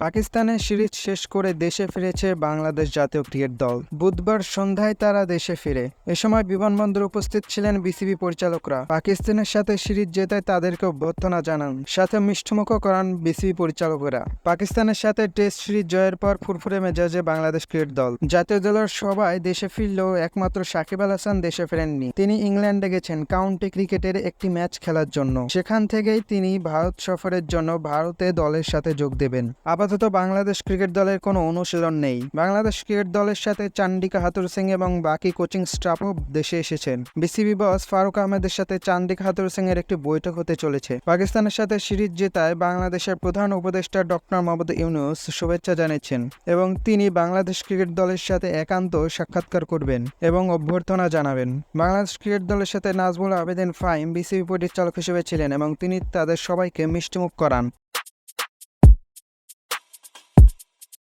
পাকিস্তানের সিরিজ শেষ করে দেশে ফিরেছে বাংলাদেশ জাতীয় ক্রিকেট দল। বুধবার সন্ধ্যায় তারা দেশে ফিরে। এ সময় বিমানবন্দরে উপস্থিত ছিলেন বিসিবি পরিচালকরা। পাকিস্তানের সাথে সিরিজ জেতায় তাদেরকে অভ্যর্থনা জানান। সাথে মিষ্টিমুখও করান বিসিবি পরিচালকরা। পাকিস্তানের সাথে টেস্ট সিরিজ জয়ের পর ফুরফুরে মেজাজে বাংলাদেশ ক্রিকেট দল। জাতীয় দলের সবাই দেশে ফিরলেও একমাত্র সাকিব আল হাসান দেশে ফেরেননি। তিনি ইংল্যান্ডে গেছেন কাউন্টি ক্রিকেটের একটি ম্যাচ খেলার জন্য। সেখান থেকেই তিনি ভারত সফরের জন্য ভারতে দলের সাথে যোগ দেবেন। আপাতত বাংলাদেশ ক্রিকেট দলের কোনো অনুশীলন নেই। বাংলাদেশ ক্রিকেট দলের সাথে চান্ডিকা হাতুর সিং এবং বাকি কোচিং স্টাফও দেশে এসেছেন। বিসিবি বস ফারুক আহমেদের সাথে চান্ডিকা হাতুর সিং এর একটি বৈঠক হতে চলেছে। পাকিস্তানের সাথে সিরিজ জেতায় বাংলাদেশের প্রধান উপদেষ্টা ডক্টর মোহাম্মদ ইউনুস শুভেচ্ছা জানিয়েছেন এবং তিনি বাংলাদেশ ক্রিকেট দলের সাথে একান্ত সাক্ষাৎকার করবেন এবং অভ্যর্থনা জানাবেন। বাংলাদেশ ক্রিকেট দলের সাথে নাজমুল আবেদিন ফাইম বিসিবি পরিচালক হিসেবে ছিলেন এবং তিনি তাদের সবাইকে মিষ্টিমুখ করান।